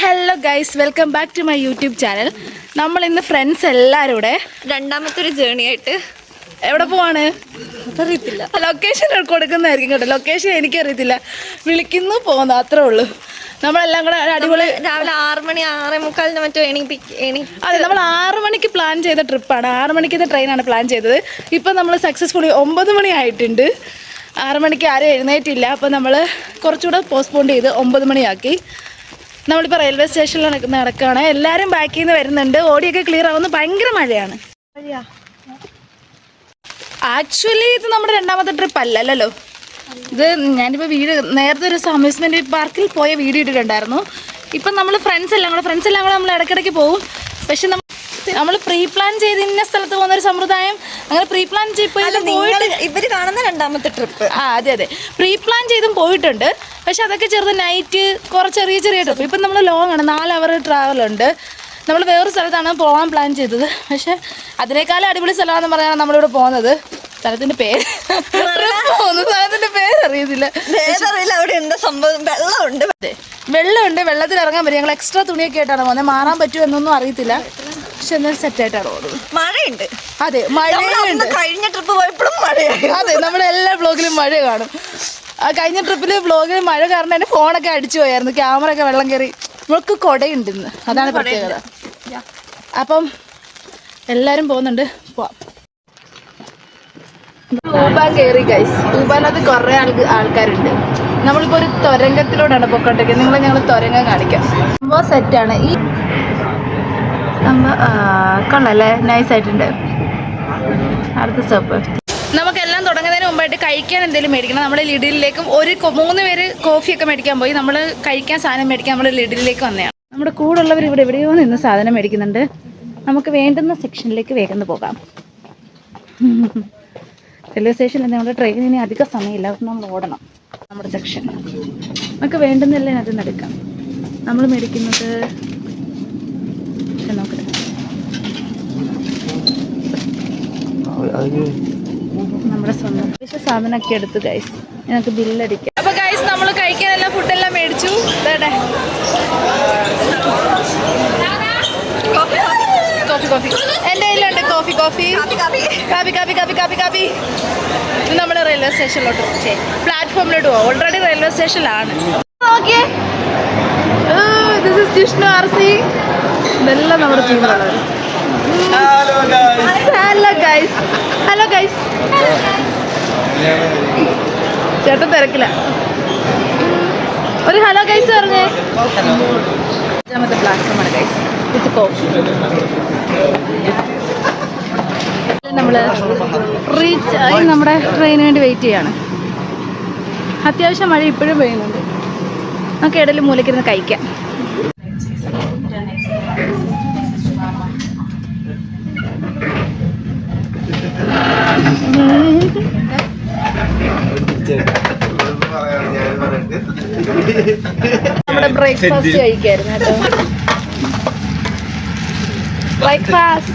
Hello guys welcome back to my YouTube channel നമ്മൾ ഇന്ന് friends എല്ലാവരും കൂടെ രണ്ടാമത്തെ ഒരു ജേണി ആയിട്ട് എവിടെ പോവാണ്? അറിയത്തില്ല ലൊക്കേഷൻ കൊടുക്കുന്നതായിരിക്കും കേട്ടോ. ലൊക്കേഷൻ എനിക്കറിയത്തില്ല. വിളിക്കുന്നു പോകുന്നു അത്രേ ഉള്ളൂ. നമ്മളെല്ലാം കൂടെ അടിപൊളി രാവിലെ ആറ് മണി ആറേ മുക്കാലിന് മറ്റോ എണീപ്പിക്ക് എണീ അതെ നമ്മൾ ആറ് മണിക്ക് പ്ലാൻ ചെയ്ത ട്രിപ്പാണ് ആറ് മണിക്കത്തെ ട്രെയിനാണ് പ്ലാൻ ചെയ്തത്. ഇപ്പം നമ്മൾ സക്സസ്ഫുള്ളി ഒമ്പത് മണി ആയിട്ടുണ്ട്. ആറ് മണിക്ക് ആരും എഴുന്നേറ്റില്ല. അപ്പോൾ നമ്മൾ കുറച്ചുകൂടെ പോസ്റ്റ്പോൺ ചെയ്ത് ഒമ്പത് മണിയാക്കി. നമ്മളിപ്പോൾ റെയിൽവേ സ്റ്റേഷനിൽ നടക്കുന്ന നടക്കുകയാണ് എല്ലാവരും ബാക്കിൽ നിന്ന് വരുന്നുണ്ട്. ഓടിയൊക്കെ ക്ലിയർ ആവുന്നു. ഭയങ്കര മഴയാണ്. ആക്ച്വലി ഇത് നമ്മുടെ രണ്ടാമത്തെ ട്രിപ്പ് അല്ലല്ലോ. ഇത് ഞാനിപ്പോൾ വീട് നേരത്തെ ഒരു അമ്യൂസ്മെന്റ് പാർക്കിൽ പോയ വീഡിയോ ഇട്ടിട്ടുണ്ടായിരുന്നു. ഇപ്പം നമ്മൾ ഫ്രണ്ട്സ് എല്ലാം കൂടെ ഫ്രണ്ട്സ് എല്ലാം കൂടെ നമ്മൾ ഇടയ്ക്കിടയ്ക്ക് പോകും പക്ഷെ നമ്മൾ നമ്മൾ പ്രീ പ്ലാൻ ചെയ്ത് ഇന്ന സ്ഥലത്ത് പോകുന്ന ഒരു സമ്പ്രദായം അങ്ങനെ പ്രീ പ്ലാൻ ചെയ്ത് ഇവർ കാണുന്ന രണ്ടാമത്തെ ട്രിപ്പ് ആ അതെ അതെ. പ്രീ പ്ലാൻ ചെയ്തും പോയിട്ടുണ്ട്. പക്ഷെ അതൊക്കെ ചെറുത് നൈറ്റ് കുറച്ച് ചെറിയ ചെറിയ ട്രിപ്പ് ഇപ്പം നമ്മൾ ലോങ് ആണ്. നാല് അവർ ട്രാവൽ ഉണ്ട്. നമ്മൾ വേറൊരു സ്ഥലത്താണ് പോകാൻ പ്ലാൻ ചെയ്തത്. പക്ഷെ അതിനേക്കാളും അടിപൊളി സ്ഥലമാണെന്ന് പറഞ്ഞാണ് നമ്മളിവിടെ പോകുന്നത്. സ്ഥലത്തിന്റെ പേര്. സ്ഥലത്തിന്റെ പേര് അറിയത്തില്ല. അവിടെ എന്താ സംഭവം? വെള്ളമുണ്ട്. വെള്ളമുണ്ട്. വെള്ളത്തിൽ ഇറങ്ങാൻ പറ്റും. ഞങ്ങൾ എക്സ്ട്രാ തുണിയൊക്കെ ആയിട്ടാണ് പോകുന്നത്. മാറാൻ പറ്റുമോ എന്നൊന്നും അറിയത്തില്ല. പക്ഷെ എന്നാലും സെറ്റായിട്ടാണ് പോകുന്നത്. മഴയുണ്ട്. അതെ മഴയുണ്ട്. കഴിഞ്ഞ ട്രിപ്പ് പോയപ്പോഴും മഴയായി അതെ നമ്മുടെ എല്ലാ ബ്ലോഗിലും മഴ കാണും. ആ കഴിഞ്ഞ ട്രിപ്പിൽ ബ്ലോഗിൽ മഴ കാരണം എന്റെ ഫോണൊക്കെ അടിച്ചു പോയായിരുന്നു. ക്യാമറ ഒക്കെ വെള്ളം കയറി. നമ്മൾക്ക് കൊടയുണ്ട് ഇന്ന്. അതാണ് പ്രത്യേകത. അപ്പം എല്ലാവരും പോകുന്നുണ്ട്. പോവാം. ഊബാൻ കയറി ഗൈസ് ഊബാനകത്ത് കുറേ ആൾക്ക് ആൾക്കാരുണ്ട്. നമ്മളിപ്പോൾ ഒരു തുരങ്കത്തിലൂടെയാണ് പൊക്കോട്ടേക്ക് നിങ്ങളെ ഞങ്ങൾ തുരങ്കം കാണിക്കാം. സംഭവം സെറ്റാണ് ഈ നമ്മ ആ, നൈസ് ആയിട്ടുണ്ട്. അടുത്ത സ്റ്റോപ്പ് നമുക്കെല്ലാം തുടങ്ങുന്നതിന് മുമ്പായിട്ട് കഴിക്കാൻ എന്തെങ്കിലും മേടിക്കണം. നമ്മൾ ലിഡിലേക്കും ഒരു മൂന്ന് പേര് കോഫിയൊക്കെ മേടിക്കാൻ പോയി. നമ്മൾ കഴിക്കാൻ സാധനം മേടിക്കാൻ നമ്മൾ ലിഡിലേക്ക് വന്നതാണ്. നമ്മുടെ കൂടെ ഉള്ളവർ ഇവിടെ എവിടെയോ നിന്ന് സാധനം മേടിക്കുന്നുണ്ട്. നമുക്ക് വേണ്ടുന്ന സെക്ഷനിലേക്ക് വേഗം പോകാം. റെയിൽവേ സ്റ്റേഷനിൽ നമ്മുടെ ട്രെയിനിന് അധിക സമയമില്ല. നമ്മൾ ഓടണം. നമ്മുടെ സെക്ഷൻ നമുക്ക് വേണ്ടുന്നല്ലേ അതിൽ നിന്ന് എടുക്കാം. നമ്മൾ മേടിക്കുന്നത് നമ്മുടെ സ്വന്തം സാധനമൊക്കെ എടുത്ത് ഗൈസ് ഞങ്ങൾക്ക് ബില്ലടിക്കാം അപ്പൊ ഗൈസ് നമ്മൾ കഴിക്കാനെല്ലാം ഫുഡെല്ലാം മേടിച്ചു. കോഫി കോഫി കോഫി കാപ്പി കാപ്പി. കാപ്പി കാപ്പി കാപ്പി ഇത് നമ്മൾ റെയിൽവേ സ്റ്റേഷനിലോട്ട്. പ്ലാറ്റ്ഫോമിലോട്ട് പോകും ഓൾറെഡി റെയിൽവേ സ്റ്റേഷനിലാണ്. നോക്കിയേ. This is Jishnu R C. ഇതെല്ലാം നമ്മുടെ ഹലോ ഗൈസ് ഹലോ ഗൈസ് ചേട്ടൻ തിരക്കില്ല. ഒരു ഹലോ ഗൈസ് പറഞ്ഞേ. അഞ്ചാമത്തെ പ്ലാറ്റ്ഫോമാണ് ഗൈസ് വിത്ത് കോഫി നമ്മൾ റീച്ച് ആയി നമ്മുടെ ട്രെയിനിന് വേണ്ടി വെയിറ്റ് ചെയ്യാണ്. അത്യാവശ്യം മഴ ഇപ്പോഴും പെയ്യുന്നുണ്ട്. നമുക്ക് ഇടയിൽ മൂലക്കിരുന്ന് കഴിക്കാം. നമ്മുടെ breakfast കഴിക്കായിരുന്നു breakfast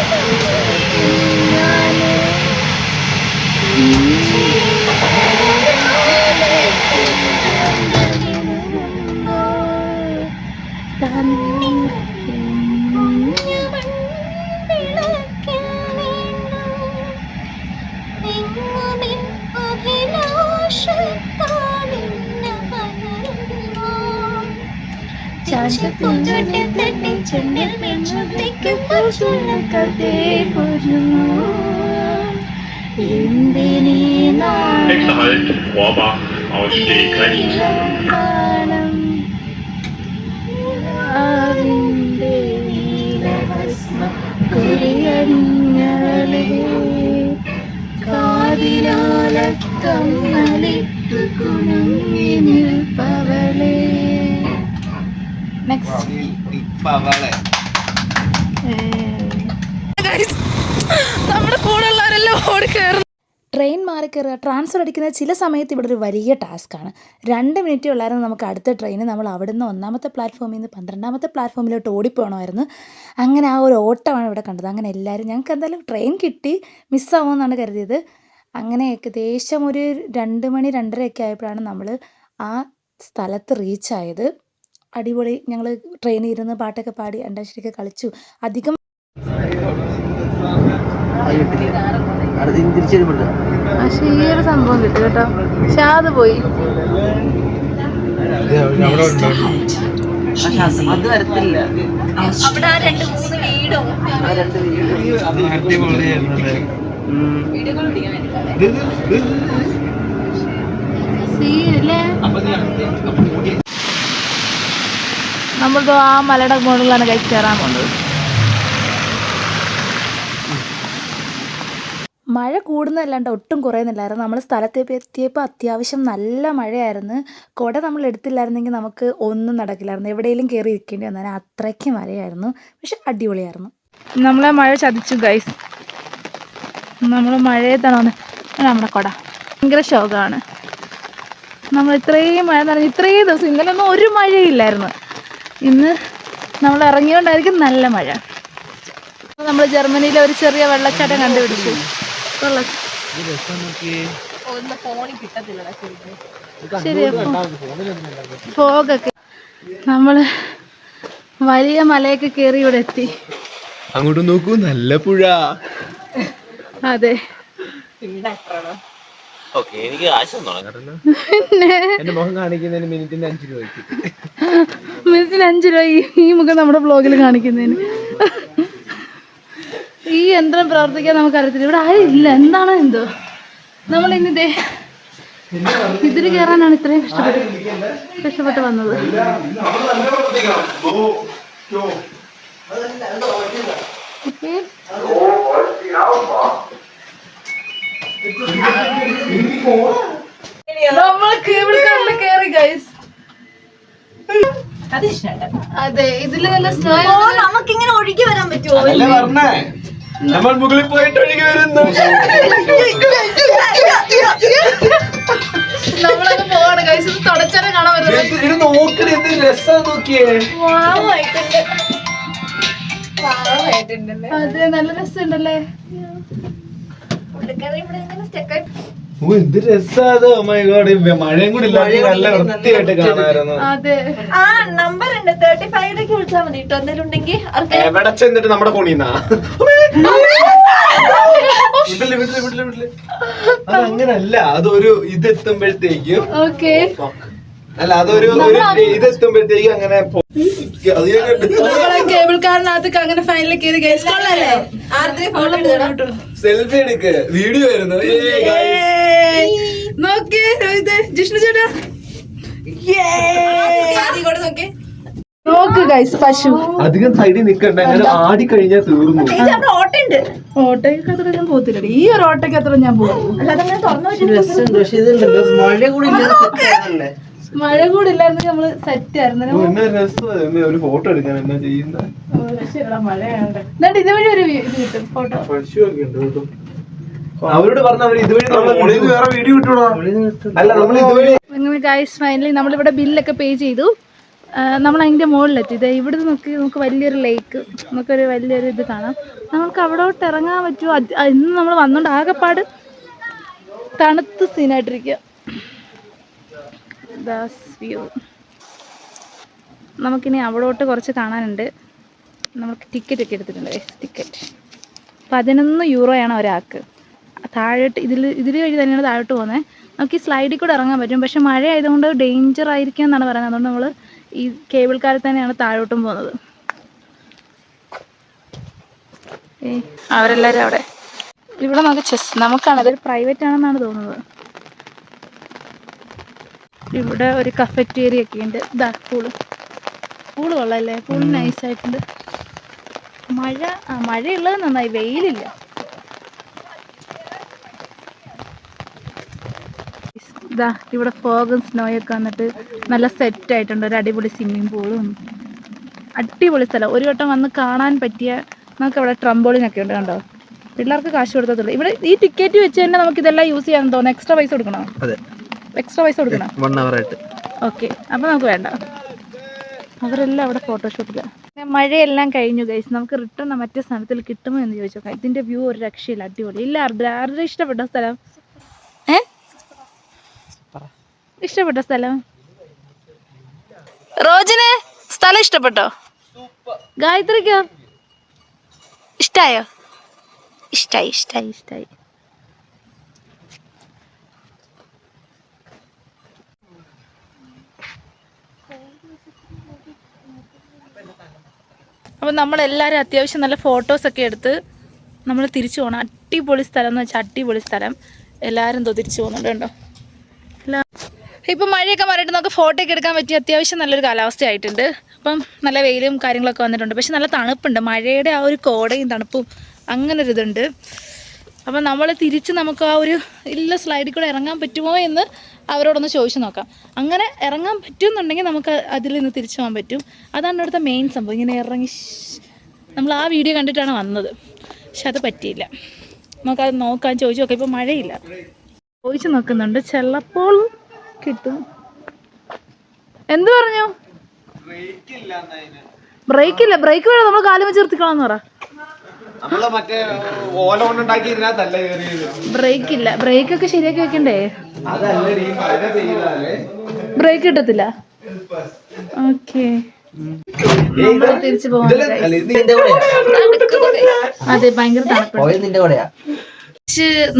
Nächster Halt, Rohrbach, Ausstieg rechts. Next നമ്മുടെ കൂടെ ഉള്ളവരെല്ലാം ഓടി കയറുന്നു. ട്രെയിൻ മാറി കയറുക ട്രാൻസ്ഫർ അടിക്കുന്ന ചില സമയത്ത് ഇവിടെ ഒരു വലിയ ആണ്. രണ്ട് മിനിറ്റ് ഉള്ളായിരുന്നു നമുക്ക് അടുത്ത ട്രെയിൻ നമ്മൾ അവിടെ നിന്ന് ഒന്നാമത്തെ പ്ലാറ്റ്ഫോമിൽ നിന്ന് പന്ത്രണ്ടാമത്തെ പ്ലാറ്റ്ഫോമിലോട്ട് ഓടിപ്പോകണമായിരുന്നു അങ്ങനെ ആ ഒരു ഓട്ടമാണ് ഇവിടെ കണ്ടത്. അങ്ങനെ എല്ലാവരും ഞങ്ങൾക്ക് എന്തായാലും ട്രെയിൻ കിട്ടി മിസ്സാവുമെന്നാണ് കരുതിയത്. അങ്ങനെ ഏകദേശം ഒരു രണ്ട് മണി രണ്ടരയൊക്കെ ആയപ്പോഴാണ് നമ്മൾ ആ സ്ഥലത്ത് റീച്ചായത് അടിപൊളി. ഞങ്ങൾ ട്രെയിനിൽ ഇരുന്ന് പാട്ടൊക്കെ പാടി അന്താക്ഷരിയൊക്കെ കളിച്ചു. അധികം പക്ഷേ ഈ ഒരു സംഭവം കിട്ടി കേട്ടോ. പക്ഷെ അത് പോയി. അത് വരത്തില്ല അവിടെ ആ രണ്ട് മൂന്ന് വീടും ആ രണ്ട് വീട് സീനല്ലേ നമ്മളിപ്പോ ആ മലയുടെ മുകളിലാണ് കഴിച്ച് കയറാൻ പോകുന്നത് മഴ കൂടുന്നതല്ലാണ്ട് ഒട്ടും കുറയുന്നില്ലായിരുന്നു. നമ്മൾ സ്ഥലത്ത് എത്തിയപ്പോൾ അത്യാവശ്യം നല്ല മഴയായിരുന്നു. കുട നമ്മൾ എടുത്തില്ലായിരുന്നെങ്കിൽ നമുക്ക് ഒന്നും നടക്കില്ലായിരുന്നു. എവിടെയെങ്കിലും കയറി ഇരിക്കേണ്ടി വന്നാൽ അത്രയ്ക്ക് മഴയായിരുന്നു. പക്ഷെ അടിപൊളിയായിരുന്നു. നമ്മളെ മഴ ചതിച്ചു ഗൈസ് നമ്മൾ മഴയത്താണ് വന്നത് നമ്മുടെ കുട. ഭയങ്കര ശോകമാണ്. നമ്മൾ ഇത്രയും മഴ നനഞ്ഞ് ഇത്രയും ദിവസം ഇന്നലെ ഒന്നും ഒരു മഴയില്ലായിരുന്നു. ഇന്ന് നമ്മൾ ഇറങ്ങിയോണ്ടായിരിക്കും നല്ല മഴ. നമ്മൾ ജർമ്മനിയിലെ ഒരു ചെറിയ വെള്ളച്ചാട്ടം കണ്ടുപിടിച്ചു. ശരി ഫോഗൊക്കെ നമ്മൾ വലിയ മലയൊക്കെ കേറി ഇവിടെ എത്തി. അങ്ങോട്ട് നോക്കൂ നല്ല പുഴ. അതെ. ഓക്കെ എനിക്ക് ആശം പിന്നെ എന്റെ മുഖം കാണിക്കുന്നതിന് മിനിറ്റിന് അഞ്ചു രൂപയ്ക്ക് മിനിറ്റിന് അഞ്ച് രൂപ ഈ- മുഖം നമ്മുടെ ബ്ലോഗിൽ കാണിക്കുന്നതിന്. ഈ യന്ത്രം പ്രവർത്തിക്കാൻ നമുക്ക് അറിയത്തില്ല. ഇവിടെ ആരും ഇല്ല. എന്താണ് എന്തോ നമ്മൾ ഇന്ന് ദേ ഇതിൽ കയറാനാണ് ഇത്രയും കഷ്ടപ്പെട്ട് കഷ്ടപ്പെട്ട് വന്നത്. നമ്മൾ കേബിൾ കാറിൽ കയറി ഗൈസ് അതെ ഇതിൽ നല്ല സ്നോ ഒഴുകി വരാൻ പറ്റുമോ? പറഞ്ഞേ? നമ്മൾ മുകളിൽ പോയിട്ട് ഒഴുകി വരുന്നു. നമ്മളൊക്കെ പോവാണ് ഗൈസ് ഇത് തുടച്ചാലേ കാണാൻ പറ്റുന്നത് ഇത് നോക്കണേ എന്ത് രസാ നോക്കിയേ. അതെ നല്ല രസമുണ്ടല്ലേ? ഓ ഇവിടെ രസാ അത് Oh my God. ഈ മഴയും കൂടി ഇല്ലാതെ നല്ല വൃത്തിയായിട്ട് കാണാമായിരുന്നു അതെ. ആ നമ്പർ ഉണ്ട്. തേർട്ടി ഫൈവിലേക്ക് വിളിച്ചാൽ മതി കേട്ടോ എന്തെങ്കിലും ഉണ്ടെങ്കിൽ എവിടെ ചെന്നിട്ട് നമ്മുടെ ഫോണിൽ നിന്നാ അത് അങ്ങനല്ല അതൊരു ഇത് എത്തുമ്പോഴത്തേക്കും ഓക്കെ അല്ല അതൊരു ഇത് എത്തുമ്പോഴത്തേക്കും അങ്ങനെ കേബിൾ കാറിനകത്ത് അങ്ങനെ ഫൈനലിൽ കയറി സെൽഫി എടുക്ക്. വീഡിയോ ആയിരുന്നു. നോക്കിയേ രോഹിത് ജിഷ്ണു ചേട്ടാ. നോക്ക് ഗൈസ് പശു. അധികം സൈഡിൽ നിക്കണ്ട അങ്ങനെ ആടി കഴിഞ്ഞാൽ തീർന്നു. ഓട്ടുണ്ട് ഓട്ടയ്ക്ക് അത്ര ഞാൻ പോകത്തില്ല ഈ ഒരു ഓട്ടയ്ക്ക് അത്ര ഞാൻ പോകും മഴ കൂടി ഇല്ലായിരുന്നെങ്കിൽ നമ്മൾ സെറ്റ് ആയിരുന്നു. ഒരു ഫോട്ടോ എടുക്കാൻ എന്നാ ചെയ്യുന്ന? എന്നിട്ട് ഇതുവഴി ഒരു ഫോട്ടോ പശുവൊക്കെ ഉണ്ട് കേട്ടോ. അവരോട് പറഞ്ഞ അവർ ഇതുവഴി വേറെ വീഡിയോ കിട്ടൂടാ അല്ല നമ്മൾ ഇതുവഴി അങ്ങനെ ഗൈസ് ഫൈനലി നമ്മളിവിടെ ബില്ലൊക്കെ പേ ചെയ്തു. നമ്മൾ അതിന്റെ മുകളിലെത്തി ഇത് ഇവിടുന്ന് നോക്കി നമുക്ക് വലിയൊരു ലേക്ക് നമുക്കൊരു വലിയൊരു ഇത് കാണാം. നമുക്ക് അവിടോട്ട് ഇറങ്ങാൻ പറ്റുമോ? ഇന്ന് നമ്മൾ വന്നോണ്ട് ആകെപ്പാട് തണുത്ത് സീനായിട്ടിരിക്കുക ദാസ് വ്യൂ നമുക്കിനി അവിടോട്ട് കുറച്ച് കാണാനുണ്ട്. നമുക്ക് ടിക്കറ്റ് ഒക്കെ എടുത്തിട്ടുണ്ട്. ടിക്കറ്റ് പതിനൊന്ന് യൂറോയാണ് ഒരാൾക്ക്. താഴോട്ട് ഇതിൽ ഇതിൽ വഴി തന്നെയാണ് താഴോട്ട് പോകുന്നത് നമുക്ക് ഈ സ്ലൈഡിൽ കൂടെ ഇറങ്ങാൻ പറ്റും. പക്ഷെ മഴ ആയതുകൊണ്ട് ഡേഞ്ചർ ആയിരിക്കും എന്നാണ് പറയുന്നത്. അതുകൊണ്ട് നമ്മൾ ഈ കേബിൾ കാറിൽ തന്നെയാണ് താഴോട്ടും പോകുന്നത്. അവരെല്ലാവരും അവിടെ. ഇവിടെ നമുക്ക് ചെസ് നമുക്കാണ്. അതൊരു പ്രൈവറ്റ് ആണെന്നാണ് തോന്നുന്നത്. ഇവിടെ ഒരു കഫറ്റേറിയ ഒക്കെ ഉണ്ട്. ഇതാ പൂൾ പൂൾ കൊള്ളാല്ലേ പൂൾ നൈസായിട്ടുണ്ട് മഴ ആ മഴയുള്ളത് നന്നായി. വെയിലില്ല. ഇതാ ഇവിടെ ഫോഗും സ്നോയൊക്കെ വന്നിട്ട് നല്ല സെറ്റ് ആയിട്ടുണ്ട്. ഒരു അടിപൊളി സ്വിമ്മിംഗ് പൂളും അടിപൊളി സ്ഥലം. ഒരു വട്ടം വന്ന് കാണാൻ പറ്റിയ നമുക്ക് ഇവിടെ ട്രംബോളിനൊക്കെ ഉണ്ട് കണ്ടോ? പിള്ളേർക്ക് കാശ് കൊടുത്തതുള്ളൂ ഇവിടെ ഈ ടിക്കറ്റ് വെച്ച് തന്നെ നമുക്ക് ഇതെല്ലാം യൂസ് ചെയ്യാൻ തോന്നുന്നു എക്സ്ട്രാ പൈസ കൊടുക്കണോ? എക്സ്ട്രാ പൈസ കൊടുക്കണോ? വൺ അവർ ആയിട്ട്. ഓക്കെ അപ്പോൾ നമുക്ക് വേണ്ട. അവരെല്ലാം അവിടെ ഫോട്ടോഷൂട്ടില്ല മഴയെല്ലാം കഴിഞ്ഞു ഗൈസ് നമുക്ക് റിട്ടേൺ മറ്റേ സ്ഥലത്തിൽ കിട്ടുമോ എന്ന് ചോദിച്ചോക്കാം ഇതിന്റെ ഇതിന്റെ വ്യൂ ഒരു രക്ഷയില്ല. അടിപൊളി. ഇല്ല ആരുടെ ആരുടെ ഇഷ്ടപ്പെട്ട സ്ഥലം. ഇഷ്ടപ്പെട്ടോ സ്ഥലം? റോജിന് സ്ഥലം ഇഷ്ടപ്പെട്ടോ? ഗായത്രിക്കോ? ഇഷ്ടായോ? ഇഷ്ടായി ഇഷ്ടായി. ഇഷ്ടായി. അപ്പം നമ്മളെല്ലാവരും അത്യാവശ്യം നല്ല ഫോട്ടോസൊക്കെ എടുത്ത് നമ്മൾ തിരിച്ചു പോകണം അടിപൊളി സ്ഥലം എന്ന് വെച്ചാൽ അടിപൊളി സ്ഥലം. എല്ലാവരും എന്തോ തിരിച്ചു പോകുന്നുണ്ട് കേട്ടോ എല്ലാ ഇപ്പം മഴയൊക്കെ മാറിയിട്ട് നമുക്ക് ഫോട്ടോ ഒക്കെ എടുക്കാൻ പറ്റിയ അത്യാവശ്യം നല്ലൊരു കാലാവസ്ഥയായിട്ടുണ്ട്. അപ്പം നല്ല വെയിലും കാര്യങ്ങളൊക്കെ വന്നിട്ടുണ്ട്. പക്ഷെ നല്ല തണുപ്പുണ്ട്. മഴയുടെ ആ ഒരു കോടയും തണുപ്പും അങ്ങനെ ഒരു ഇതുണ്ട്. അപ്പം നമ്മൾ തിരിച്ച് നമുക്ക് ആ ഒരു ഇല്ല സ്ലൈഡിൽ കൂടെ ഇറങ്ങാൻ പറ്റുമോ എന്ന് അവരോടൊന്ന് ചോദിച്ചു നോക്കാം. അങ്ങനെ ഇറങ്ങാൻ പറ്റുമെന്നുണ്ടെങ്കിൽ നമുക്ക് അതിൽ നിന്ന് തിരിച്ചു പോകാൻ പറ്റും. അതാണ് ഇവിടുത്തെ മെയിൻ സംഭവം. ഇങ്ങനെ ഇറങ്ങി നമ്മൾ ആ വീഡിയോ കണ്ടിട്ടാണ് വന്നത്. പക്ഷെ അത് പറ്റിയില്ല. നമുക്കത് നോക്കാൻ ചോദിച്ചു നോക്കാം. ഇപ്പോൾ മഴയില്ല. ചോദിച്ചു നോക്കുന്നുണ്ട്. ചിലപ്പോൾ കിട്ടും. എന്ത് പറഞ്ഞു? ബ്രേക്ക് ഇല്ല ബ്രേക്ക് വേണം. നമ്മൾ കാലം വെച്ച് നിർത്തിക്കോളാന്ന് പറ. ബ്രേക്ക് ഇല്ല ബ്രേക്ക് ഒക്കെ ശരിയാക്കി വെക്കണ്ടേ? ബ്രേക്ക് കിട്ടത്തില്ല. ഓക്കെ. തിരിച്ചു പോവാൻ അതെ ഭയങ്കര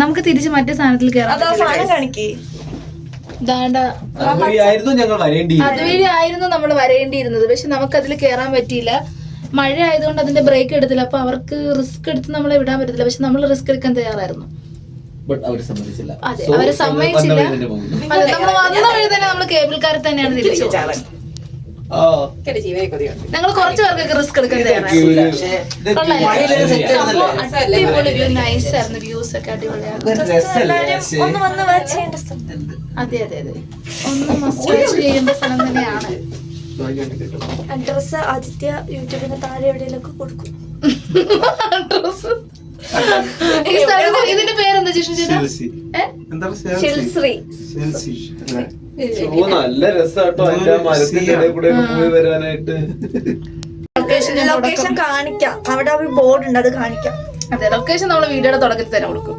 നമുക്ക് തിരിച്ച് മറ്റേ സാധനത്തിൽ കയറാം അതാ സാധനം കാണിക്കേ ദാണ്ട അതുവഴിയായിരുന്നു ഞങ്ങൾ വരേണ്ടി അതുവഴി ആയിരുന്നു നമ്മൾ വരേണ്ടിയിരുന്നത്. പക്ഷെ നമുക്ക് അതിൽ കയറാൻ പറ്റിയില്ല. മഴ ആയതുകൊണ്ട് അതിന്റെ ബ്രേക്ക് എടുത്തില്ല. അപ്പൊ അവർക്ക് റിസ്ക് എടുത്ത് നമ്മളെ വിടാൻ പറ്റത്തില്ല. പക്ഷെ നമ്മൾ റിസ്ക് എടുക്കാൻ തയ്യാറായിരുന്നു. ബട്ട് അവർ സമ്മതിച്ചില്ല. അതെ അവർ സമ്മതിച്ചില്ല. നമ്മൾ വന്ന വഴി തന്നെ നമ്മൾ കേബിൾ കാറിൽ തന്നെയാണ് തിരിച്ചു ഞങ്ങൾ കുറച്ച് പേർക്കൊക്കെ റിസ്ക് എടുക്കാൻ വ്യൂസ് ഒക്കെ അടിപൊളിയാണ്. ഒന്ന് വന്ന് വാച്ച് ചെയ്യേണ്ട സ്ഥലം. അതെ അതെ അതെ. ഒന്ന് മസ്റ്റ് ചെയ്യേണ്ട സ്ഥലം തന്നെയാണ്. അഡ്രസ് ആദിത്യ യൂട്യൂബിന്റെ താഴെ എവിടെയെങ്കിലും കൊടുക്കും. അഡ്രസ് ഇതിന്റെ പേരെന്താ ജിഷ്ണു ചേട്ടാ? ഏ? ഷിൽശ്രീ നല്ല രസാട്ടോ. അതിന്റെ മരത്തിന്റെ ഇടയിൽ കൂടെ പോയി വരാനായിട്ട്. ലൊക്കേഷൻ കാണിക്കാം. അവിടെ ഒരു ബോർഡ് ഉണ്ട് അത് കാണിക്കാം. അതെ ലൊക്കേഷൻ നമ്മൾ വീഡിയോയുടെ തുടക്കത്തിൽ തന്നെ കൊടുക്കും.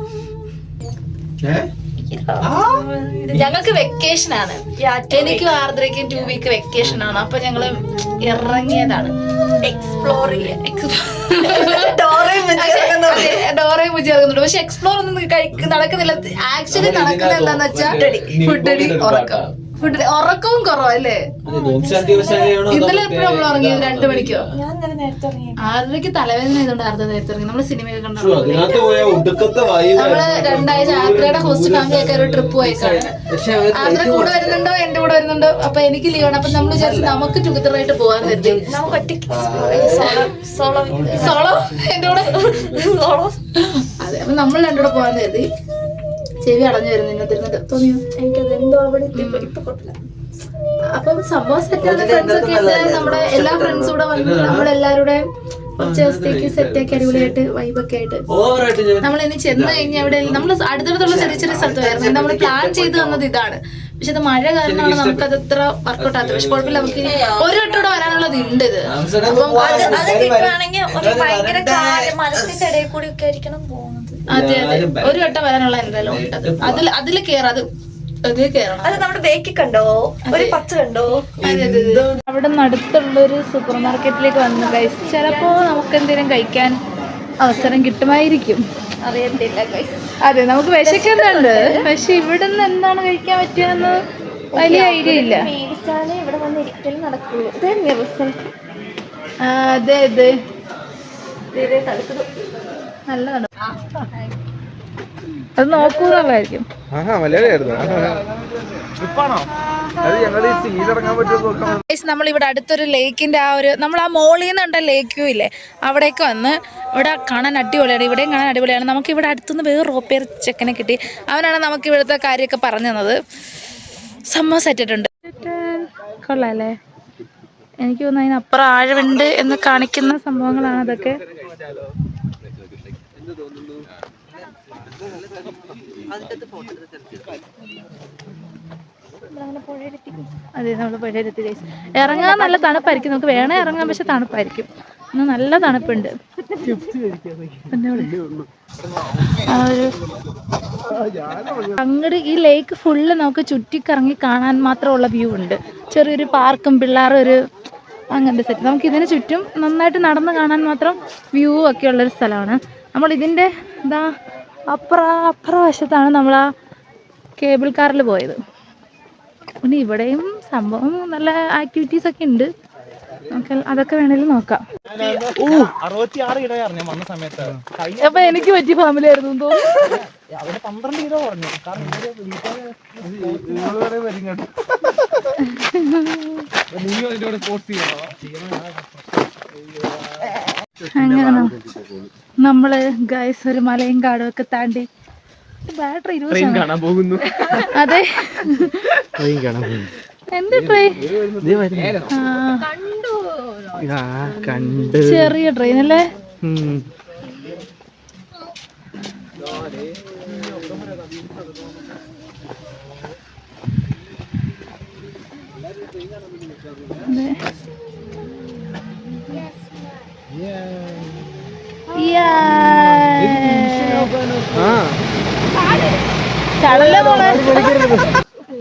ഞങ്ങൾക്ക് വെക്കേഷൻ ആണ്. എനിക്കും ആർദ്രയ്ക്കും ടു വീക്ക് വെക്കേഷൻ ആണ്. അപ്പൊ ഞങ്ങൾ ഇറങ്ങിയതാണ്. എക്സ്പ്ലോർ ചെയ്യാൻ. ഡോറയും ഇറങ്ങുന്നുണ്ട് പക്ഷെ എക്സ്പ്ലോർ ഒന്നും നടക്കുന്നില്ല. ആക്ച്വലി നടക്കുന്നത് എന്താന്ന് വെച്ചാൽ ഫുഡടി ഉറക്കം ഫുഡ് ഉറക്കവും കുറവല്ലേ? ഇന്നലെ എപ്പോഴും നമ്മൾ ഇറങ്ങിയത് രണ്ടു മണിക്കോ? ഞാൻ ഇന്നലെ നേരത്തെ ഇറങ്ങി ആറരയ്ക്ക് തലവേദന ആയതുകൊണ്ട് ആർദ്ര നേരത്തെ ഇറങ്ങി നമ്മൾ സിനിമയൊക്കെ കണ്ടു വായു നമ്മൾ രണ്ടാഴ്ച ആർദ്രയുടെ ഹോസ്റ്റ് ഫാമിലി ഒക്കെ ഒരു ട്രിപ്പ് പോയി പക്ഷെ ആർദ്ര കൂടെ വരുന്നുണ്ടോ? എന്റെ കൂടെ വരുന്നുണ്ടോ? അപ്പൊ എനിക്ക് ലീവ് ആണ്. അപ്പൊ നമ്മൾ വിചാരിച്ചു നമുക്ക് ടുഗദർ പോവാൻ പോകാൻ കരുതി. സോളോ എന്റെ കൂടെ? സോളോ? അതെ അപ്പൊ നമ്മൾ രണ്ടുകൂടെ പോകാൻ കരുതി. ചെവി അടഞ്ഞു വരുന്ന തോന്നിയോ? എനിക്കത് എന്തോ അവിടെ ഇപ്പൊ അപ്പം സംഭവം സെറ്റാണ് ഫ്രണ്ട്സ് ഒക്കെ നമ്മുടെ എല്ലാ ഫ്രണ്ട്സും കൂടെ വന്ന്. നമ്മളെല്ലാവരുടെ കുറച്ച് ദിവസത്തേക്ക് സെറ്റാക്കി അടിപൊളിയായിട്ട് വൈബൊക്കെ ആയിട്ട്. നമ്മൾ ഇനി ചെന്ന് കഴിഞ്ഞാൽ അവിടെ നമ്മൾ അടുത്തടുത്തുള്ള ചെറിയ ചെറിയ സ്ഥലത്തായിരുന്നു. നമ്മൾ പ്ലാൻ ചെയ്ത് വന്നത് ഇതാണ്. പക്ഷെ അത് മഴ കാരണമാണ് നമുക്ക് അത് അത്ര വർക്കൗട്ട് ആകാത്തത് പക്ഷെ കുഴപ്പമില്ല നമുക്ക് ഇനി ഒരു വട്ടം കൂടെ വരാനുള്ളത് ഉണ്ട് ഇത്. അപ്പം അത് കിട്ടുവാണെങ്കിൽ ഭയങ്കര കാര്യം മരത്തിന്റെ ഇടയിൽ കൂടി ഒക്കെ ആയിരിക്കണം. പോകുന്നത് അതെ അതെ. ഒരു വട്ടം വരാനുള്ള എന്തായാലും ഉണ്ട്? അത് അതിൽ അതിൽ കയറാം അത് അതിൽ കയറണം അത് നമ്മുടെ ബേക്കിൽ കണ്ടോ? ഒരു പച്ച കണ്ടോ? അവിടെ അടുത്തുള്ളൊരു സൂപ്പർ മാർക്കറ്റിലേക്ക് വന്നു. ഗൈസ് ചിലപ്പോ നമുക്ക് എന്തെങ്കിലും കഴിക്കാൻ അവസരം കിട്ടുമായിരിക്കും. അറിയത്തില്ല. അതെ നമുക്ക് വിശക്കുന്നുണ്ട്. പക്ഷെ ഇവിടെ നിന്ന് എന്താണ് കഴിക്കാൻ പറ്റിയെന്ന് വലിയ ഐഡിയ ഇല്ല. മേടിച്ചാലേ ഇവിടെ വന്ന് ഇരിക്കൽ നടക്കുള്ളൂ. അതെ അതെ. തടുക്കുന്നു നല്ലതാണ്. അത് നോക്കൂന്നുള്ളതായിരിക്കും നമ്മളിവിടെ നമ്മൾ ഇവിടെ അടുത്തൊരു ലേക്കിന്റെ ആ ഒരു നമ്മൾ ആ മോളിൽ നിന്നുണ്ട ലേക്ക് വ്യൂ ഇല്ലേ? അവിടേക്ക് വന്ന് ഇവിടെ കാണാൻ അടിപൊളിയാണ്. ഇവിടെയും കാണാൻ അടിപൊളിയാണ്. നമുക്ക് ഇവിടെ അടുത്തുനിന്ന് വേറെ റോപ്പേർ ചെക്കനെ കിട്ടി. അവനാണ് നമുക്ക് ഇവിടുത്തെ കാര്യമൊക്കെ പറഞ്ഞു തന്നത്. സംഭവം സെറ്റിട്ടുണ്ട് കൊള്ളാല്ലേ? എനിക്ക് തോന്നുന്നു അതിനപ്പുറം ആഴമുണ്ട് എന്ന് കാണിക്കുന്ന സംഭവങ്ങളാണ് അതൊക്കെ. അതെ നമ്മൾ പുഴയിലെത്തി ഇറങ്ങാൻ നല്ല തണുപ്പായിരിക്കും. നമുക്ക് വേണേ ഇറങ്ങാൻ പക്ഷെ തണുപ്പായിരിക്കും. ഇന്ന് നല്ല തണുപ്പുണ്ട്. അങ്ങോട്ട് ഈ ലേക്ക് ഫുള്ള് നമുക്ക് ചുറ്റിക്കറങ്ങി കാണാൻ മാത്രമുള്ള വ്യൂ ഉണ്ട്. ചെറിയൊരു പാർക്കും പിള്ളേർ ഒരു അങ്ങനത്തെ സെറ്റ് നമുക്ക് ഇതിന് ചുറ്റും നന്നായിട്ട് നടന്ന് കാണാൻ മാത്രം വ്യൂ ഒക്കെ ഉള്ളൊരു സ്ഥലമാണ്. നമ്മൾ ഇതിന്റെ ഇതാ അപ്പുറ അപ്പുറ വശത്താണ് നമ്മൾ ആ കേബിൾ കാറിൽ പോയത്. പിന്നെ ഇവിടെയും സംഭവം നല്ല ആക്ടിവിറ്റീസ് ഒക്കെ ഉണ്ട് നമുക്ക് അതൊക്കെ വേണേലും നോക്കാം. അപ്പൊ എനിക്ക് പറ്റിയ ഫാമിലി ആയിരുന്നു എന്ന് തോന്നുന്നു. പന്ത്രണ്ട് കിലോ പറഞ്ഞു അങ്ങനെ നമ്മൾ ഗൈസ് ഒരു മലയും കാടും ഒക്കെ താണ്ടി ബാറ്ററി ഇരുപത്. കാണാൻ പോകുന്നു. അതെ. ട്രെയിൻ കാണാൻ പോകുന്നു. എന്ത് ട്രെയിൻ കണ്ട്. ചെറിയ ട്രെയിൻ അല്ലേ. Yeah.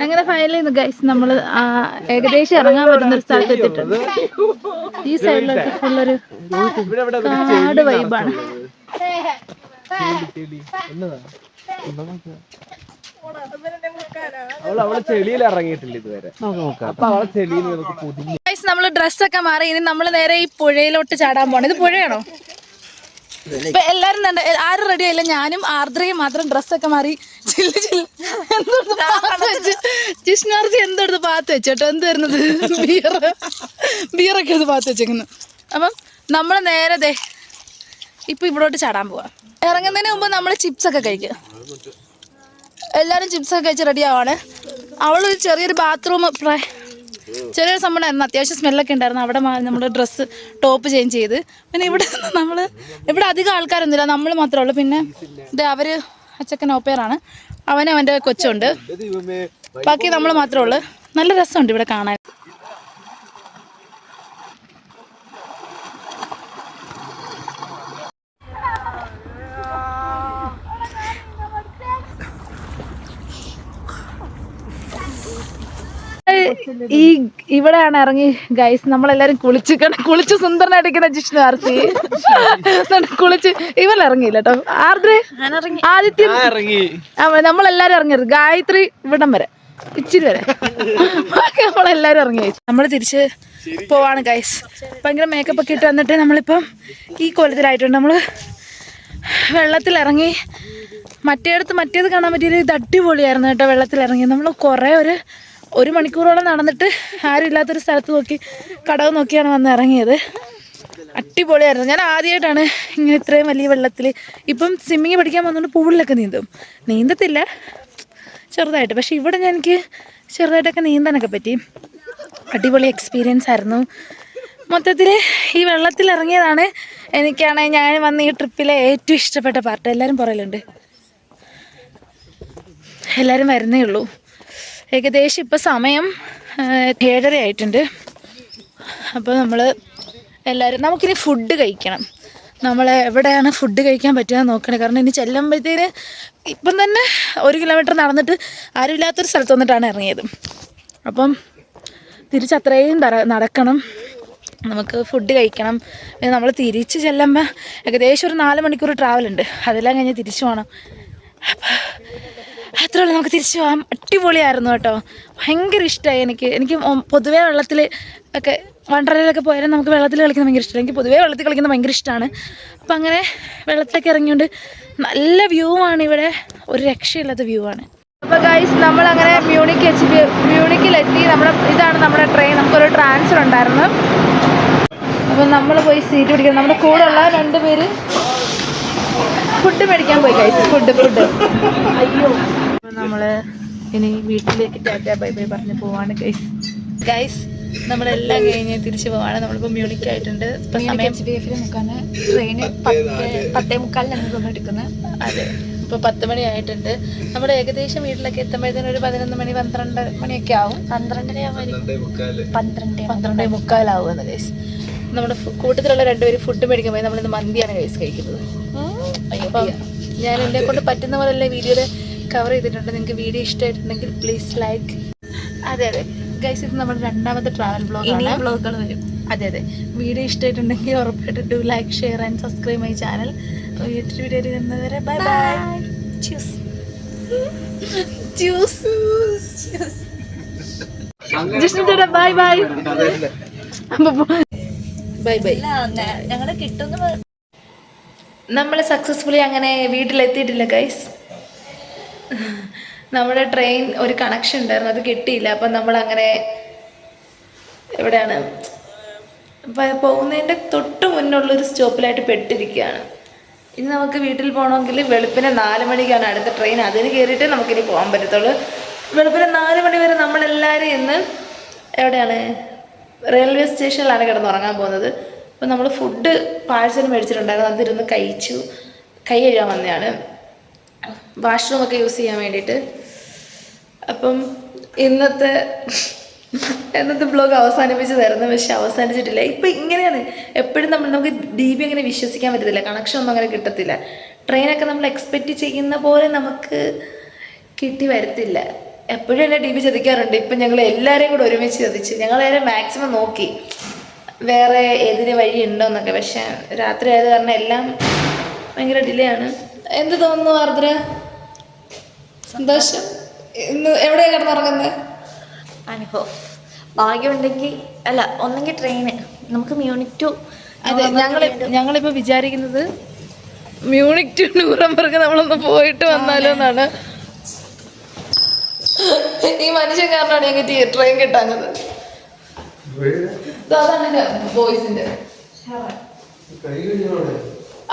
അങ്ങനെ ഫൈനലി ചെയ്യുന്നു ഗൈസ് നമ്മൾ ആ, ഏകദേശം ഇറങ്ങാൻ പറ്റുന്ന ഒരു സ്ഥലത്ത് എത്തിയിട്ടുണ്ട്. ഈ സൈഡിലൊക്കെ ഫുള്ളൊരു കാട് വൈബാണ് നമ്മൾ ഡ്രസ്സൊക്കെ മാറി ഇനി നമ്മൾ നേരെ ഈ പുഴയിലോട്ട് ചാടാൻ പോണം ഇത് പുഴയാണോ? ഇപ്പൊ എല്ലാരും തന്നെ ആരും റെഡി ആയില്ല. ഞാനും ആർദ്രയും മാത്രം ഡ്രസ്സൊക്കെ മാറി ചില്ല് ചില്ല് എന്തെടുത്ത് പാത്ത് വെച്ച്. ജിഷ്ണാർജി എന്തെടുത്ത് പാത്ത് വെച്ചു കേട്ടോ? എന്ത് വരുന്നത്? ബിയർ ബിയറൊക്കെ എടുത്ത് പാത്ത് വെച്ചേക്കുന്നു. അപ്പം നമ്മൾ നേരെ ദേ ഇപ്പൊ ഇവിടോട്ട് ചാടാൻ പോവാ. ഇറങ്ങുന്നതിന് മുമ്പ് നമ്മൾ ചിപ്സ് ഒക്കെ കഴിക്കുക എല്ലാവരും ചിപ്സ് ഒക്കെ കഴിച്ച് റെഡി ആവാണ്. അവളൊരു ചെറിയൊരു ബാത്റൂം ചെറിയൊരു സംഭവം ഉണ്ടായിരുന്നു. അത്യാവശ്യം സ്മെല്ലൊക്കെ ഉണ്ടായിരുന്നു. അവിടെ നമ്മൾ ഡ്രസ്സ് ടോപ്പ് ചേഞ്ച് ചെയ്ത്. പിന്നെ ഇവിടെ നമ്മൾ ഇവിടെ അധികം ആൾക്കാരൊന്നുമില്ല. നമ്മൾ മാത്രമേ ഉള്ളൂ. പിന്നെ ഇത് അവർ അച്ചക്കൻ ഓപ്പയറാണ് അവനും അവന്റെ കൊച്ചുണ്ട്. ബാക്കി നമ്മൾ മാത്രമേ ഉള്ളൂ. നല്ല രസമുണ്ട് ഇവിടെ കാണാൻ. ഈ ഇവിടെയാണ് ഇറങ്ങി ഗൈസ് നമ്മളെല്ലാരും കുളിച്ച് കുളിച്ച് സുന്ദരനായിട്ടിരിക്കുന്ന ജിഷ്ണു ആർത്തി. കുളിച്ച് ഇവൻ ഇറങ്ങിയില്ല കേട്ടോ ആർദ്ര ആദിത്യ? ഇറങ്ങി. ആ, നമ്മളെല്ലാരും ഇറങ്ങിയത് ഗായത്രി ഇവിടം വരെ. ഇച്ചിരി വരെ. നമ്മളെല്ലാരും ഇറങ്ങി നമ്മൾ തിരിച്ച് പോവാണ് ഗൈസ് ഭയങ്കര മേക്കപ്പ് ഒക്കെ ഇട്ട് വന്നിട്ട് നമ്മളിപ്പം ഈ കൊലത്തിലായിട്ടുണ്ട് നമ്മൾ വെള്ളത്തിലിറങ്ങി മറ്റേടത്ത് മറ്റേത് കാണാൻ പറ്റിയൊരു ഇത് അടിപൊളിയായിരുന്നു കേട്ടോ വെള്ളത്തിലിറങ്ങി. നമ്മൾ കുറേ ഒരു ഒരു മണിക്കൂറോളം നടന്നിട്ട് ആരും ഇല്ലാത്തൊരു സ്ഥലത്ത് നോക്കി കടവ് നോക്കിയാണ് വന്ന് ഇറങ്ങിയത്. അടിപൊളിയായിരുന്നു. ഞാൻ ആദ്യമായിട്ടാണ് ഇങ്ങനെ ഇത്രയും വലിയ വെള്ളത്തിൽ ഇപ്പം സ്വിമ്മിങ് പഠിക്കാൻ വന്നുകൊണ്ട് പൂളിലൊക്കെ നീന്തും. നീന്തത്തില്ല. ചെറുതായിട്ട്. പക്ഷെ ഇവിടെ ഞാൻ എനിക്ക് ചെറുതായിട്ടൊക്കെ നീന്താനൊക്കെ പറ്റി. അടിപൊളി എക്സ്പീരിയൻസ് ആയിരുന്നു. മൊത്തത്തിൽ ഈ വെള്ളത്തിൽ ഇറങ്ങിയതാണ് എനിക്കാണെങ്കിൽ ഞാൻ വന്ന ഈ ട്രിപ്പിലെ ഏറ്റവും ഇഷ്ടപ്പെട്ട പാർട്ട് എല്ലാവരും പറയലുണ്ട് എല്ലാവരും വരുന്നേ ഉള്ളൂ. ഏകദേശം ഇപ്പോൾ സമയം ഏഴര ആയിട്ടുണ്ട്. അപ്പോൾ നമ്മൾ എല്ലാവരും നമുക്കിനി ഫുഡ് കഴിക്കണം. നമ്മൾ എവിടെയാണ് ഫുഡ് കഴിക്കാൻ പറ്റുക നോക്കണേ. കാരണം ഇനി ചെല്ലുമ്പോഴത്തേന് ഇപ്പം തന്നെ ഒരു കിലോമീറ്റർ നടന്നിട്ട് ആരുമില്ലാത്തൊരു സ്ഥലത്ത് വന്നിട്ടാണ് ഇറങ്ങിയത്. അപ്പം തിരിച്ച് അത്രയും തറ- നടക്കണം. നമുക്ക് ഫുഡ് കഴിക്കണം. പിന്നെ നമ്മൾ തിരിച്ച് ചെല്ലുമ്പോൾ ഏകദേശം ഒരു നാല് മണിക്കൂർ ട്രാവലുണ്ട് അതെല്ലാം കഴിഞ്ഞ് തിരിച്ചു പോകണം അപ്പം അത്രേ ഉള്ളൂ നമുക്ക് തിരിച്ചു പോകാം അടിപൊളിയായിരുന്നു കേട്ടോ. ഭയങ്കര ഇഷ്ടമായി എനിക്ക്. എനിക്ക് പൊതുവേ വെള്ളത്തിൽ ഒക്കെ വണ്ടറയിലൊക്കെ പോയാലും നമുക്ക് വെള്ളത്തിൽ കളിക്കുന്നത് ഭയങ്കര ഇഷ്ടമാണ് എനിക്ക് പൊതുവേ വെള്ളത്തിൽ കളിക്കുന്നത് ഭയങ്കര ഇഷ്ടമാണ് അപ്പം അങ്ങനെ വെള്ളത്തിലൊക്കെ ഇറങ്ങിയോണ്ട് നല്ല വ്യൂ ആണ് ഇവിടെ. ഒരു രക്ഷയില്ലാത്ത വ്യൂ ആണ് അപ്പോൾ ഗൈസ് നമ്മൾ അങ്ങനെ മ്യൂണിക്ക് എത്തി മ്യൂണിക്കിലെത്തി. നമ്മുടെ ഇതാണ് നമ്മുടെ ട്രെയിൻ നമുക്കൊരു ട്രാൻസ്ഫർ ഉണ്ടായിരുന്നു. അപ്പം നമ്മൾ പോയി സീറ്റ് പിടിക്കണം. നമ്മുടെ കൂടെ ഉള്ള രണ്ട് പേര് ഫുഡ് മേടിക്കാൻ പോയി ഗൈസ് ഫുഡ് ഫുഡ് അയ്യോ. നമ്മൾ ഇനി വീട്ടിലേക്ക് ടാറ്റ ബൈ ബൈ പറഞ്ഞ് പോവാണ് ഗൈസ് ഗൈസ് നമ്മളെല്ലാം കഴിഞ്ഞ് തിരിച്ചു പോവാണ്. നമ്മളിപ്പോൾ മ്യൂണിക് ആയിട്ടുണ്ട്. ഇപ്പൊ സമയം ട്രെയിന് പത്തേ മുക്കാലിലാണ് തോന്നുന്നു എടുക്കുന്നത്. അതെ. ഇപ്പോൾ പത്ത് മണി ആയിട്ടുണ്ട്. നമ്മൾ ഏകദേശം വീട്ടിലൊക്കെ എത്തുമ്പോഴത്തേനും ഒരു പതിനൊന്ന് മണി പന്ത്രണ്ട് മണിയൊക്കെ ആവും. പന്ത്രണ്ടര പന്ത്രണ്ട് പന്ത്രണ്ടേ മുക്കാലാവുമെന്ന് ഗൈസ് നമ്മുടെ കൂട്ടത്തിലുള്ള രണ്ടുപേര് ഫുഡ് മേടിക്കാൻ പോയി. നമ്മളിന്ന് മന്തിയാണ് ഗൈസ് കഴിക്കുന്നത്. അപ്പം ഞാൻ എന്നെ കൊണ്ട് പറ്റുന്ന പോലെയല്ലേ വീഡിയോയിൽ കവർ ചെയ്തിട്ടുണ്ട്. നിങ്ങൾക്ക് വീഡിയോ ഇഷ്ടമായിട്ടുണ്ടെങ്കിൽ പ്ലീസ് ലൈക്ക് അതെ അതെ. ഗൈസ് ഇത് നമ്മുടെ രണ്ടാമത്തെ ട്രാവൽ ബ്ലോഗാണ് ബ്ലോഗുകൾ വരും. അതെ അതെ. വീഡിയോ ഇഷ്ടമായിട്ടുണ്ടെങ്കിൽ ഉറപ്പായിട്ട് do like share and subscribe my channel YouTube video വരുന്നവരെ bye bye juice bye bye bye bye ഞങ്ങളെ കിട്ടുന്ന നമ്മൾ സക്സസ്ഫുള്ളി അങ്ങനെ വീട്ടിലെത്തിയിട്ടില്ല ഗൈസ് നമ്മുടെ ട്രെയിൻ ഒരു കണക്ഷൻ ഉണ്ടായിരുന്നു അത് കിട്ടിയില്ല. അപ്പം നമ്മൾ അങ്ങനെ എവിടെയാണ് പോകുന്നതിന്റെ തൊട്ട് മുന്നുള്ളൊരു സ്റ്റോപ്പിലായിട്ട് പെട്ടിരിക്കുകയാണ്. ഇനി നമുക്ക് വീട്ടിൽ പോകണമെങ്കിൽ വെളുപ്പിന് നാല് മണിക്കാണ് അടുത്ത ട്രെയിൻ അതിന് കയറിയിട്ട് നമുക്കിനി പോകാൻ പറ്റത്തുള്ളൂ. വെളുപ്പിന് നാല് മണി വരെ നമ്മളെല്ലാവരും ഇന്ന് എവിടെയാണ്? റെയിൽവേ സ്റ്റേഷനിലാണ് കിടന്നുറങ്ങാൻ പോകുന്നത്. അപ്പം നമ്മൾ ഫുഡ് പാഴ്സൽ മേടിച്ചിട്ടുണ്ടായിരുന്നു. അതിരുന്ന് കഴിച്ചു. കൈ കഴുകാൻ വന്നതാണ്. വാഷ്റൂമൊക്കെ യൂസ് ചെയ്യാൻ വേണ്ടിയിട്ട്. അപ്പം ഇന്നത്തെ ഇന്നത്തെ ബ്ലോഗ് അവസാനിപ്പിച്ച് തരുന്നു പക്ഷെ അവസാനിച്ചിട്ടില്ല. ഇപ്പം ഇങ്ങനെയാണ്. എപ്പോഴും നമ്മൾ നമുക്ക് ഡി ബി അങ്ങനെ വിശ്വസിക്കാൻ പറ്റത്തില്ല. കണക്ഷൻ ഒന്നും അങ്ങനെ കിട്ടത്തില്ല. ട്രെയിനൊക്കെ നമ്മൾ എക്സ്പെക്റ്റ് ചെയ്യുന്ന പോലെ നമുക്ക് കിട്ടി വരത്തില്ല. എപ്പോഴും എന്നെ ഡി ബി ചതിക്കാറുണ്ട്. ഇപ്പം ഞങ്ങൾ എല്ലാവരെയും കൂടെ ഒരുമിച്ച് ചതിച്ച്. ഞങ്ങൾ നേരെ മാക്സിമം നോക്കി. വേറെ ഏതിന് വഴി ഉണ്ടോ എന്നൊക്കെ പക്ഷേ രാത്രി ആയത് കാരണം എല്ലാം ഭയങ്കര ഡിലേ ആണ് എന്ത് തോന്നുന്നു ആർദ്ര? സന്തോഷം. ഇന്ന് എവിടെയാണ് കിടന്നുറങ്ങുന്നത് അനുഭവം. ഭാഗ്യമുണ്ടെങ്കിൽ അല്ല ഒന്നെങ്കിൽ ട്രെയിന് നമുക്ക് മ്യൂണിക് ടു അതെ ഞങ്ങൾ ഞങ്ങളിപ്പോൾ വിചാരിക്കുന്നത് മ്യൂണിക് ടു നൂറംബർഗ് നമ്മളൊന്ന് പോയിട്ട് വന്നാലോ എന്നാണ്. ഈ മനുഷ്യൻ കാരണമാണ് ഞങ്ങൾക്ക് ട്രെയിൻ കിട്ടാഞ്ഞത്. ദാ അതാണ് ബോയ്സിന്റെ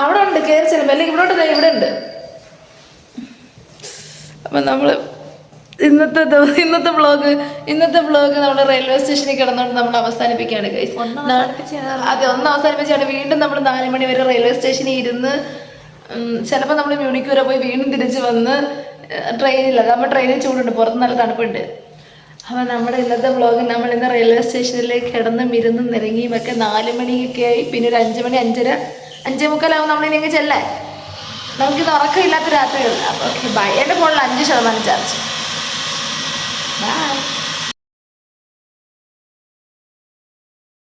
അവിടെ ഉണ്ട് കയറി ചെല്ലുമ്പോൾ അല്ലെങ്കിൽ ഇവിടോട്ട് ഇവിടെ ഉണ്ട് അപ്പം നമ്മൾ ഇന്നത്തെ ദിവസം ഇന്നത്തെ ബ്ലോഗ് ഇന്നത്തെ ബ്ലോഗ് നമ്മൾ റെയിൽവേ സ്റ്റേഷനിൽ കിടന്നുകൊണ്ട് നമ്മൾ അവസാനിപ്പിക്കുകയാണ് ഗൈസ് അതെ ഒന്ന് അവസാനിപ്പിച്ചാണ്. വീണ്ടും നമ്മൾ നാല് മണി വരെ റെയിൽവേ സ്റ്റേഷനിൽ ഇരുന്ന് ചിലപ്പോൾ നമ്മൾ മ്യൂണിക്ക് വരെ പോയി വീണ്ടും തിരിച്ച് വന്ന് ട്രെയിനില്ല നമ്മൾ ട്രെയിനിൽ ചൂടുണ്ട് പുറത്ത് നല്ല തണുപ്പുണ്ട്. അപ്പോൾ നമ്മുടെ ഇന്നത്തെ വ്ളോഗ് നമ്മൾ ഇന്ന് റെയിൽവേ സ്റ്റേഷനിലേക്ക് കിടന്നും ഇരുന്നും നിരങ്ങിയും ഒക്കെ നാല് മണിയൊക്കെ ആയി പിന്നെ ഒരു അഞ്ച് മണി അഞ്ചര അഞ്ചേ മുക്കാലാവും നമ്മൾ അങ്ങ് ഉറക്കം നമുക്കിത് ഉറക്കമില്ലാത്ത രാത്രികളില്ല ഓക്കെ ബൈ എന്റെ ഫോണിൽ അഞ്ച് ശതമാനം ചാർജ് ബൈ